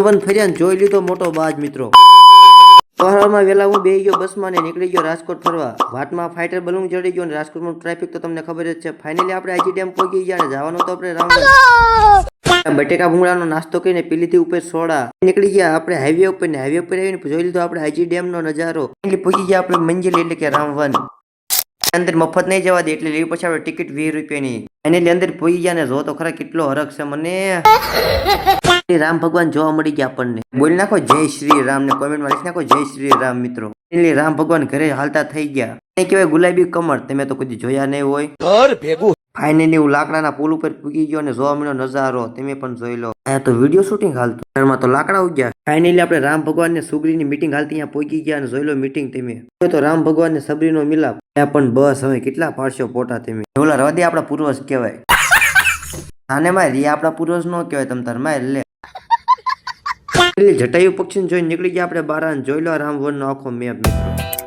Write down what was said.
One ફર્યા જોઈ લીધો મોટો બાજ મિત્રો. સવારમાં વહેલા હું બે ગયો, બસમાં ને નીકળી ગયો રાજકોટ ફરવા. વાટમાં ફાઇટર બલૂન ચડી ગયો ને રાજકોટમાં ટ્રાફિક તો તમને ખબર જ છે. ફાઇનલી આપણે આજી ડેમ પહોંચી ગયા ને જવાનું તો આપણે રાઉન્ડ બટેકા ભૂંગળાનો નાસ્તો કરીને પીલીથી ઉપર સોડા નીકળી ગયા. આપણે હાઈવે ઉપર ને હાઈવે ઉપર આવીને જોઈ લીધો આપણે ડેમ નો નજારો. એટલે પહોંચી ગયા આપણે મંજિલ એટલે કે રામવન અંદર મફત નહીં જવા દે એટલે લેવી પછી આપણે ટિકિટ વીસ રૂપિયાની. એની અંદર પહોંચી ગયા ને જો તો ખરા કેટલો હરખ છે મને. શ્રી રામ ભગવાન જોવા મળી ગયા આપણને. બોલી નાખો જય શ્રી રામ ને કોમેન્ટમાં લખી નાખો જય શ્રી રામ મિત્રો. એટલે રામ ભગવાન ઘરે હાલતા થઈ ગયા. એને કહેવાય ગુલાબી કમર તમે તો કદી જોયા નહીં હોય. ઘર ભેગું. ફાઇનલી હું લાકડાના પુલ ઉપર પૂગી ગયો અને જોવા મળ્યો નજારો. તમે પણ જોઈ લો. અહીંયા તો વીડિયો શૂટિંગ હાલતું. ઘરમાં તો લાકડા ઉગ્યા. ફાઇનલી આપણે રામ ભગવાન ને સુગરીની મીટિંગ હાલતી અહીંયા પહોંચી ગયા અને જોઈ લો મીટિંગ તમે. તો રામ ભગવાન ને સબરીનો મિલાપ. ત્યાં પણ બસ હવે કેટલા પાડશો પોટા તમે. ઓલા હૃદય આપણા પૂર્વજ કહેવાય. આને માં રિયા આપણા પૂર્વજ નો કહેવાય તમ તાર. માં લે. એટલે જટાયુ પક્ષી જોઈ નીકળી ગયા આપણે બારા જોઈ લો, રામ વન નો આખો મેપ મિત્રો.